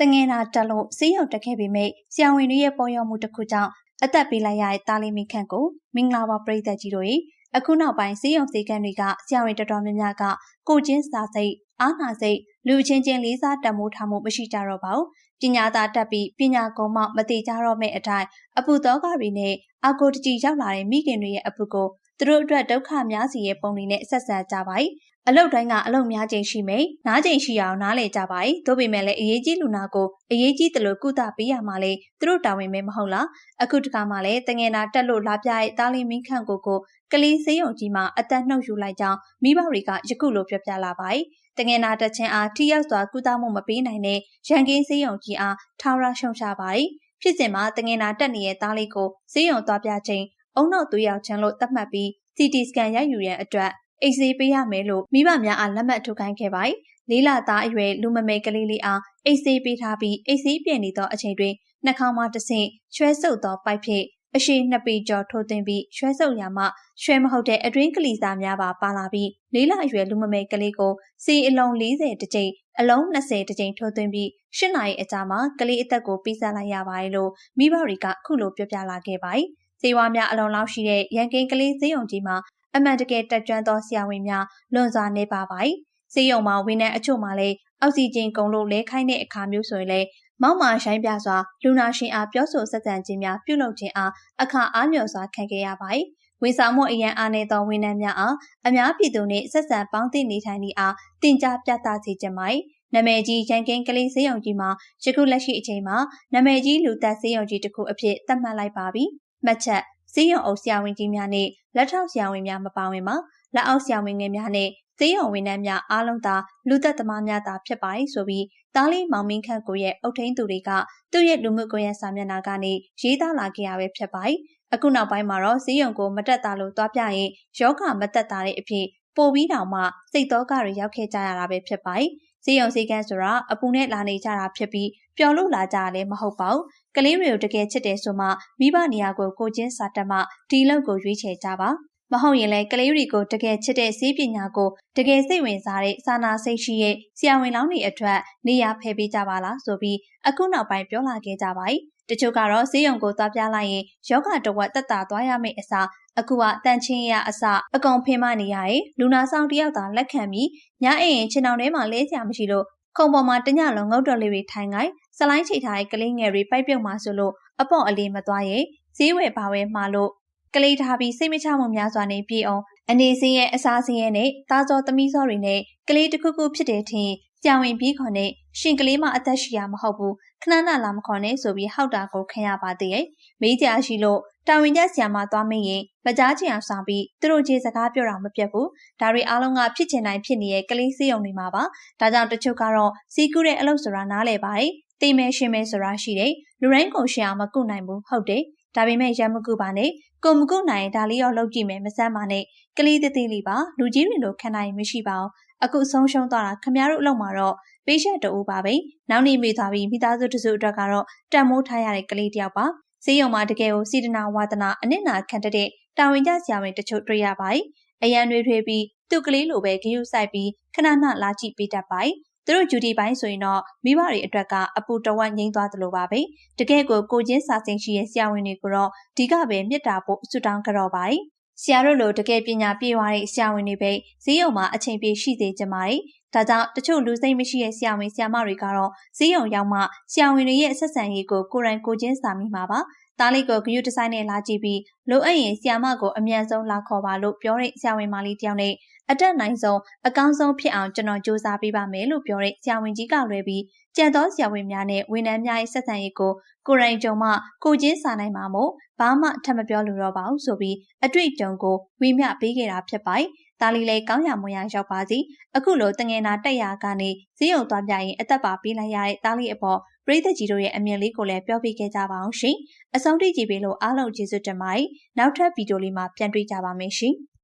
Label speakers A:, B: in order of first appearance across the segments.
A: တငယ်နာတက်လို့စီးရုံတက်ခဲ့ပေမဲ့ဆရာဝန်တွေရဲ့ပေါ်ရောက်မှုတစ်ခုကြောင့်အသက်ပေးလိုက်ရတဲ့တာလီမီခန့်ကိုမင်္ဂလာပါပရိသတ်ကြီးတို့ရေအခုနောက်ပိုင်းစီးရုံစည်းကမ်းတွေကဆရာဝန်တော်တော်များများကကိုချင်းစာစိတ်အားနာစိတ်လူချင်းချင်းလေးစားတတ်မိုးထားမှုမရှိကြတော့ပါဘူးပညာသားတက်ပြီးပညာကုံမှမတိကြတော့မဲ့အတိုင်းအပူသောကတွေနဲ့အာကိုတကြီးရောက်လာတဲ့မိခင်တွေရဲ့အပူကိုသူတို့အတွက်ဒုက္ခများစီရဲ့ပုံတွေနဲ့ဆက်ဆက်ကြပါ යි အလုတ်တိုင်းကအလုတ်များချိန်ရှိမယ်နားချိန်ရှိအောင်နားလည်ကြပါ යි သို့ပေမဲ့လည်းအရေးကြီးလူနာကိုအရေးကြီးတယ်လို့ကုသပေးရမှာလေသူတို့တာဝန်ပဲမဟုတ်လားအခုတခါမှလည်းတငယ်နာတက်လို့လာပြတဲ့တာလီမင်းခန့်ကိုကိုကလေးစေးရုံကြီးမှာအသက်နှုတ်ယူလိုက်ကြောင်းမိဘတွေကယခုလိုပြောပြလာပါ යි တငယ်နာတက်ချင်းအားထိရောက်စွာကုသမှုမပေးနိုင်တဲ့ရန်ကင်းစေးရုံကြီးအားထာဝရရှုံချပါ යි ဖြစ်စဉ်မှာတငယ်နာတက်နေတဲ့သားလေးကိုစေးရုံသွားပြချိန်အုံနောက်သွေးရောက်ခြင်းလို့သတ်မှတ်ပြီး CT scan ရိုက်ယူရန်အတွက် အိတ်ဆေးပေးရမယ်လို့မိဘများအားလက်မှတ်ထုတ်ခိုင်းခဲ့ပါတယ်။လေးလသားအရွယ်လူမမယ်ကလေးလေးအားအိတ်ဆေးပေးထားပြီးအိတ်ဆေးပြင်နေသောအချိန်တွင်နှာခေါင်းမှတစ်ဆင့်ချွဲဆုပ်သောပိုက်ဖြင့်အရှိနှစ်ပေကျော်ထိုးသွင်းပြီးရွှဲဆုပ်ရာမှရွှဲမဟုတ်တဲ့အတွင်းကလေးစားများပါပါလာပြီးလေးလအရွယ်လူမမယ်ကလေးကိုစီအလုံး40တကြိမ်အလုံး20တကြိမ်ထိုးသွင်းပြီး၈နာရီအကြာမှာကလေးအသက်ကိုပြီးစားလိုက်ရပါတယ်လို့မိဘတွေကခုလိုပြောပြလာခဲ့ပါတယ်။ဇေဝါများအလုံးလောက်ရှိတဲ့ရန်ကင်းကလေးစေယုံကြီးမှာ အမှန်တကယ်တက်ကြွသောဆရာဝန်များလွန်စွာနေပါပါ၏စေယုံမှာဝန်ထမ်းအချို့မှလည်းအောက်ဆီဂျင်ကုန်လို့လဲခိုင်းတဲ့အခါမျိုးဆိုရင်လည်းမောက်မာဆိုင်ပြစွာလူနာရှင်အားပြောဆိုဆက်ဆံခြင်းများပြုလုပ်ခြင်းအားအခါအားလျော်စွာခံခဲ့ရပါ၏ဝန်ဆောင်မှုအရန်အားနေသောဝန်ထမ်းများအားအများပြည်သူနှင့်ဆက်ဆံပေါင်းသင့်နေထိုင်သည့်အားတင် जा ပြသစေခြင်းပါနာမည်ကြီးရန်ကင်းကလေးစေးရုံကြီးမှာယခုလက်ရှိအချိန်မှာနာမည်ကြီးလူသက်စေးရုံကြီးတစ်ခုအဖြစ်သတ်မှတ်လိုက်ပါပြီ။မှတ်ချက်ဈေးရုံအုပ်ဆရာဝန်ကြီးများနဲ့ လက်ထောက်ဆရာဝန်များမပါဝင်ပါလက်အောက်ဆရာဝန်ငယ်များနဲ့သေရုံဝန်ထမ်းများအားလုံးသာလူသက်သမားများသာဖြစ်ပါ၏ဆိုပြီးတားလေးမောင်မင်းခန့်ကိုရဲ့အုတ်ထင်းသူတွေကသူ့ရဲ့လူမှုကွန်ရက်စာမျက်နှာကနေရေးသားလာခဲ့ရပဲဖြစ်ပါ၏အခုနောက်ပိုင်းမှာတော့ဈေးရုံကိုမတက်တာလို့တွားပြရင်ယောဂမတက်တာတဲ့အဖြစ်ပိုပြီးတောင်မှစိတ်တော်ကတွေရောက်ခဲ့ကြရတာပဲဖြစ်ပါ၏ ဈေးရုံဈေးကန်းဆိုတာအပူနဲ့လာနေကြတာဖြစ်ပြီးပျော်လို့လာကြတာလည်းမဟုတ်ပါဘူးကလေးတွေကိုတကယ်ချစ်တယ်ဆိုမှမိဘနေရာကိုကိုချင်းစာတက်မှဒီလောက်ကိုရွေးချယ်ကြပါမဟုတ်ရင်လည်းကလေးတွေကိုတကယ်ချစ်တဲ့စီးပညာကိုတကယ်စိတ်ဝင်စားတဲ့စာနာစိတ်ရှိရဲ့ဆရာဝန်လောင်းတွေအတွက်နေရာဖယ်ပေးကြပါလားဆိုပြီးအခုနောက်ပိုင်းပြောလာခဲ့ကြပါ යි တချို့ကတော့ဈေးရုံကိုသွားပြလိုက်ရင်ယောဂတဝက်တက်တာသွားရမယ့်အစားအခုကတန်ချင်းရအစအကုန်ဖင်မနေရတယ်လူနာဆောင်တယောက်သာလက်ခံပြီးညအိမ်ရင်ခြေနှောင်ထဲမှာလဲစရာမရှိလို့ခုံပေါ်မှာတညလုံးငုတ်တော်လေးတွေထိုင်ခိုင်းစလိုင်းချိထားတဲ့ကလေးငယ်တွေပိုက်ပြုတ်မှဆိုလို့အပေါ့အလေးမသွားရဲ့ဈေးဝယ်ပါဝဲမှာလို့ကလေးထားပြီးစိတ်မချမှုများစွာနဲ့ပြည်အောင်အနေစင်းရဲ့အစားစင်းရဲ့နဲ့သားစောသမီးစောတွေနဲ့ကလေးတစ်ခုခုဖြစ်တဲ့ထင် ကြောင်ဝင်ပြီးခေါ်နဲ့ရှင်ကလေးမအသက်ရှိရမဟုတ်ဘူးခဏနာလာမခေါ်နဲ့ဆိုပြီးဟောက်တာကိုခံရပါသေးရဲ့မေးကြရှိလို့တာဝန်ကျဆရာမသွားမင်းရင်မကြားချင်အောင်ဆောင်ပြီးသူတို့ကြီးစကားပြောတာမပြတ်ဘူးဒါတွေအားလုံးကဖြစ်ချင်တိုင်းဖြစ်နေတဲ့ကလေးစေးုံတွေမှာပါဒါကြောင့်တချို့ကတော့စီးကူးတဲ့အလုပ်ဆိုတာနားလဲပါတယ်တိမ်မဲရှင်မဲဆိုတာရှိတယ်လူရင်းကိုရှင်အောင်မကုနိုင်ဘူးဟုတ်တယ်ဒါပေမဲ့ရမကုပါနဲ့ကိုမကုနိုင်ဒါလေးရောလုပ်ကြည့်မယ်မစမ်းပါနဲ့ကလေးသေးသေးလေးပါလူကြီးတွေလိုခံနိုင်မရှိပါဘူး အခုဆုံးရှုံးသွားတာခမရတို့အလုပ်မှာတော့ပေးချက်တူပါပဲနောက်နေ့မိသွားပြီးမိသားစုတစုအတွက်ကတော့တန်မိုးထားရတဲ့ကလေးတယောက်ပါဈေးရုံမှာတကယ်ကိုစီဒနာဝါဒနာအနစ်နာခံတဲ့တာဝန်ကျဆရာဝန်တချို့တွေ့ရပါတယ်အရန်တွေထွေးပြီးသူ့ကလေးလိုပဲဂယုစိုက်ပြီးခဏနှလာကြည့်ပေးတတ်ပါတယ်သူတို့ဂျူတီပိုင်းဆိုရင်တော့မိဘတွေအတွက်ကအပူတဝက်ငိမ့်သွားသလိုပါပဲတကယ်ကိုကိုချင်းစာစင်ရှိရဲ့ဆရာဝန်တွေကိုတော့ဒီကပဲမြစ်တာဖို့ဆုတောင်းကြတော့ပါတယ် ဆရာတို့လိုတကယ်ပညာပြည့်ဝတဲ့ဆရာဝန်တွေပဲဈေးရုံမှာအချိန်ပြည့်ရှိစေချင်ပါတယ်ဒါကြောင့်တချို့လူစိတ်မရှိတဲ့ဆရာဝန်ဆရာမတွေကတော့ဈေးရုံရောက်မှဆရာဝန်တွေရဲ့ဆက်ဆံရေးကိုကိုယ်တိုင်ကိုချင်းစာမိမှာပါသားလေးကိုဂယုတဆိုင်နဲ့လာကြည့်ပြီး လိုအပ်ရင်ဆီယာမကိုအမြန်ဆုံးလာခေါ်ပါလို့ပြောတဲ့ဆရာဝန်မလေးတယောက်နဲ့အတက်နိုင်ဆုံးအကောင်းဆုံးဖြစ်အောင်ကျွန်တော်စူးစမ်းပေးပါမယ်လို့ပြောတဲ့ဆရာဝန်ကြီးကလွဲပြီးကြံသောဆရာဝန်များနဲ့ဝန်ထမ်းများရဲ့ဆက်ဆံရေးကိုကိုရိုင်းကြုံမှကိုချင်းစာနိုင်မှာမို့ဘာမှထပ်မပြောလို့တော့ပါဘူးဆိုပြီးအတွေ့အကြုံကိုဝေမျှပေးခဲ့တာဖြစ်ပါတယ်။ဒါလီလည်းကောင်းရမွန်ရရောက်ပါစီ။အခုလိုတငယ်နာတက်ရကနေဈေးရုံသွားပြရင်အသက်ပါပေးလိုက်ရတဲ့ဒါလီအပေါ်ပရိသတ်ကြီးတို့ရဲ့အမြင်လေးကိုလည်းပြောပြခဲ့ကြပါအောင်ရှင်။အဆုံးထိကြည့်ပေးလို့အားလုံးကျေးဇူးတင်ပါတယ်။နောက်ထပ်ဗီဒီယိုလေးမှာပြန်တွေ့ကြပါမယ်ရှင်။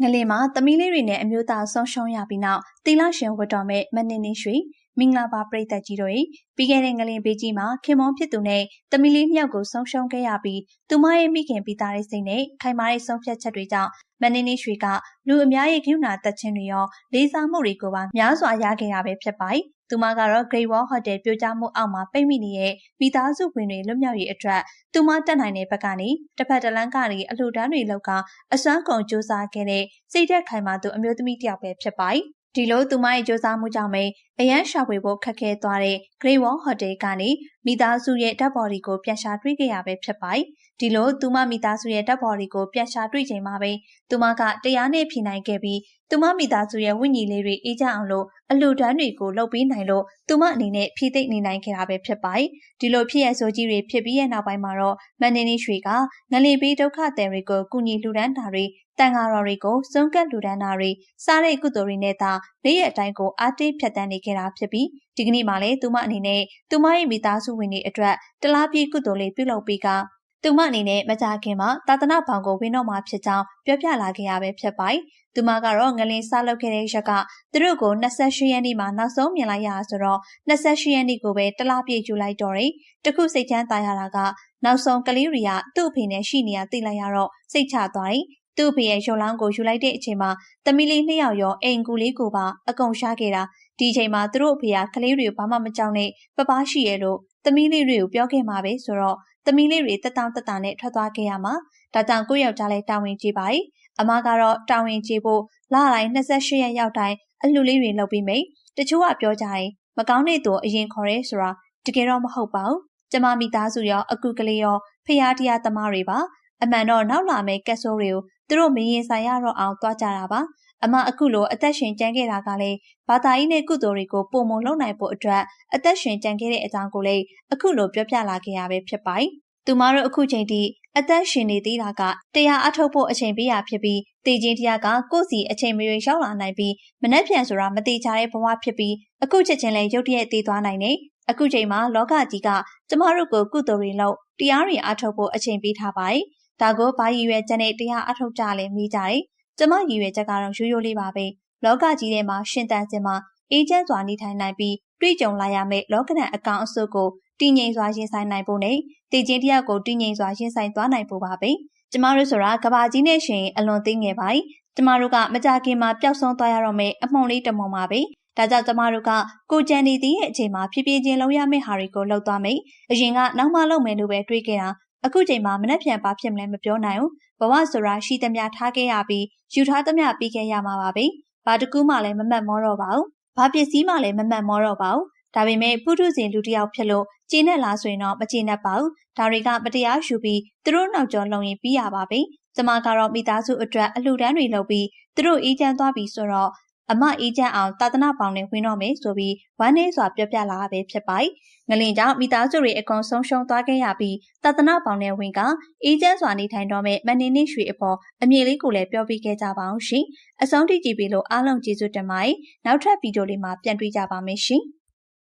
A: ငလင်မှာသမီးလေးတွေနဲ့အမျိုးသားဆုံးရှုံးရပြီးနောက်တီလာရှင်ဝတ်တော်မဲ့မနင်းနေရွှေ မမင်္ဂလာပါပရိသတ်ကြီးတို့ပြီးခဲ့တဲ့ငလင်ဘေးကြီးမှာခင်မွန်ဖြစ်သူနဲ့တမီလေးမြောက်ကိုဆုံးရှုံးခဲ့ရပြီးသူမရဲ့မိခင်ပိသားရဲ့စိတ်နဲ့ခိုင်မာတဲ့ဆုံးဖြတ်ချက်တွေကြောင့်မန္တလေးရွှေကလူအများရဲ့ကရုဏာတက်ခြင်းတွေရောလေးစားမှုတွေကိုပါများစွာရခဲ့တာပဲဖြစ်ပါတယ်သူမကတော့ Great Wall Hotel ပြိုကျမှုအောက်မှာပိတ်မိနေတဲ့မိသားစုဝင်တွေလွတ်မြောက်ရေးအတွက်သူမတက်နိုင်တဲ့ဘက်ကနေတစ်ဖက်တစ်လမ်းကနေအလှူဒန်းတွေလောက်ကအစွမ်းကုန်စူးစမ်းခဲ့တဲ့စိတ်သက်ခိုင်မာသူအမျိုးသမီးတစ်ယောက်ပဲဖြစ်ပါတယ်ဒီလိုသူမရဲ့စူးစမ်းမှုကြောင့်ပဲ အရန်ရှာဖွေဖို့ခက်ခဲသွားတဲ့ Great Wall Hotel ကနေမိသားစုရဲ့ဓာတ်ပေါ်တွေကိုပြန်ရှာတွေ့ခဲ့ရပဲဖြစ်ပါတယ်။ဒီလိုသူမမိသားစုရဲ့ဓာတ်ပေါ်တွေကိုပြန်ရှာတွေ့ချိန်မှာပဲသူမကတရားနဲ့ဖြေနိုင်ခဲ့ပြီးသူမမိသားစုရဲ့ဝိညာဉ်လေးတွေအေးချမ်းအောင်လို့အလှူဒန်းတွေကိုလုပ်ပေးနိုင်လို့သူမအနေနဲ့ဖြည့်သိမ့်နေနိုင်ခဲ့တာပဲဖြစ်ပါတယ်။ဒီလိုဖြစ်ရဆိုကြီးတွေဖြစ်ပြီးရဲ့နောက်ပိုင်းမှာတော့မန်နေနီရွှေကငလီပေးဒုက္ခသည်တွေကိုကူညီလှူဒန်းတာတွေတန်ဃာတော်တွေကိုစုံကပ်လှူဒန်းတာတွေစားတဲ့ကုသိုလ်တွေနဲ့သာနေ့ရက်အတိုင်းကိုအားတင်းဖြတ်တန်းနေခဲ့တာဖြစ်ပြီးဒီကနေ့မှလည်းသူမအနေနဲ့သူမရဲ့မိသားစုဝင်တွေအတွက်တလားပြေကုသိုလ်လေးပြုလုပ်ပြီးကသူမအနေနဲ့မကြခင်မှာသာသနာ့ဘောင်ကိုဝင်တော့မှာဖြစ်ကြောင်းပြောပြလာခဲ့ရပဲဖြစ်ပါတယ်။သူမကတော့ငလင်းစားလုပ်ခဲ့တဲ့ရက်ကသူတို့ကို28ရက်နေ့မှာနောက်ဆုံးမြင်လိုက်ရဆိုတော့28ရက်နေ့ကိုပဲတလားပြေယူလိုက်တော့တယ်။တခုစိတ်ချမ်းသာရတာကနောက်ဆုံးကလေးရီကသူ့အဖေနဲ့ရှိနေရသိလိုက်ရတော့စိတ်ချသွားတယ်။ သူ့အဖေရဲ့ရုပ်လောင်းကိုယူလိုက်တဲ့အချိန်မှာသမီးလေးနှစ်ယောက်ရောအိမ်ကူလေးကိုပါအကုန်ရှားခဲ့တာဒီချိန်မှာသူတို့အဖေကကလေးတွေကိုဘာမှမကြောက်နဲ့ပပရှိရဲ့လို့သမီးလေးတွေကိုပြောခဲ့မှာပဲဆိုတော့သမီးလေးတွေတက်တောင့်တက်တာနဲ့ထွက်သွားခဲ့ရမှာဒါကြောင့်ကိုယောက်ျားလေးတာဝန်ကြီးပါ යි အမကတော့တာဝန်ကြီးဖို့လတိုင်း28ရက်ရောက်တိုင်းအလှလေးတွေလုပ်ပြီးမိတချို့ကပြောကြတယ်မကောင်းတဲ့သူအရင်ခေါ်ရဲဆိုတာတကယ်တော့မဟုတ်ပါဘူးကျမမိသားစုရောအကူကလေးရောဖျားတရားသမားတွေပါ အမှန်တော့နောက်လာမယ့်ကက်ဆိုးတွေကိုသူတို့မရင်ဆိုင်ရတော့အောင်သွားကြတာပါအမအခုလိုအသက်ရှင်ကြံခဲ့တာကလည်းဘာသာရေးနဲ့ကုသိုလ်တွေကိုပုံမလုပ်နိုင်ဖို့အတွက်အသက်ရှင်ကြံခဲ့တဲ့အကြောင်းကိုလည်းအခုလိုပြောပြလာခဲ့ရပဲဖြစ်ပါတယ်။သူမတို့အခုချိန်ထိအသက်ရှင်နေသေးတာကတရားအထုတ်ဖို့အချိန်ပေးရဖြစ်ပြီးတည်ခြင်းတရားကကိုယ့်စီအချိန်မရွေရောက်လာနိုင်ပြီးမနှက်ပြန်ဆိုတာမတိချတဲ့ဘဝဖြစ်ပြီးအခုချက်ချင်းလဲရုတ်တရက်တည်သွားနိုင်နေအခုချိန်မှာလောကကြီးကကျမတို့ကိုကုသိုလ်တွေလုပ်တရားတွေအထုတ်ဖို့အချိန်ပေးထားပါတယ်။ ဒါကိုဘာရည်ရွယ်ချက်နဲ့တရားအထုတ်ကြလဲမိကြတယ်ကျမရည်ရွယ်ချက်ကတော့ရိုးရိုးလေးပါပဲလောကကြီးထဲမှာရှင်တန်စင်မှာအေးချမ်းစွာနေထိုင်နိုင်ပြီးတွေ့ကြုံလာရမယ့်လောကဓာတ်အကောင်အစုကိုတည်ငြိမ်စွာရင်ဆိုင်နိုင်ဖို့နဲ့တည်ခြင်းတရားကိုတည်ငြိမ်စွာရင်ဆိုင်သွားနိုင်ဖို့ပါပဲကျမတို့ဆိုတာကဘာကြီးနဲ့ရှင်အလွန်သိငယ်ပါကျမတို့ကမကြခင်မှာပျောက်ဆုံးသွားရတော့မယ့်အမှုန်လေးတမုံပါပဲဒါကြောင့်ကျမတို့ကကိုကြံနေတဲ့အချိန်မှာဖြည်းဖြည်းချင်းလုံးရမယ့်ဟာတွေကိုလှုပ်သွားမယ်အရင်ကနောက်မှလုပ်မယ်လို့ပဲတွေးခဲ့တာ အခုချိန်မှာမနှက်ပြန်ပါဖြစ်မလဲမပြောနိုင်ဘူးဘဝဆိုတာရှိသမျှထားခဲ့ရပြီးယူထားသမျှပြီးခဲ့ရမှာပါပဲဘာတကူးမှလည်းမမတ်မောတော့ပါဘူးဘာပစ္စည်းမှလည်းမမတ်မောတော့ပါဘူးဒါပေမဲ့ပုထုဇဉ်လူတစ်ယောက်ဖြစ်လို့ကျင်းနဲ့လားဆိုရင်တော့မကျင်းတတ်ပါဘူးဒါတွေကမတရားယူပြီးသူတို့နောက်ကျော်လုံရင်ပြီးရပါပြီကျမကတော့မိသားစုအတွက်အလှူဒန်းတွေလုပ်ပြီးသူတို့အေးချမ်းသွားပြီဆိုတော့ အမအေးချမ်းအောင်တာသနာပေါင်နဲ့ဝင်တော့မယ်ဆိုပြီးဝမ်းနေစွာပြောပြလာတာပဲဖြစ်ပါတယ်။ငလင်ကြောင့်မိသားစုတွေအကုန်ဆုံးရှုံးသွားခဲ့ရပြီးတာသနာပေါင်နဲ့ဝင်ကအေးချမ်းစွာနေထိုင်တော့မဲ့မနေနေရွှေအပေါ်အမြင်လေးကိုလည်းပြောပြခဲ့ကြပါအောင်ရှင်။အဆုံးထိကြည့်ပြီးလို့အားလုံးကျေးဇူးတင်ပါတယ်။နောက်ထပ်ဗီဒီယိုလေးမှာပြန်တွေ့ကြပါမယ်ရှင်။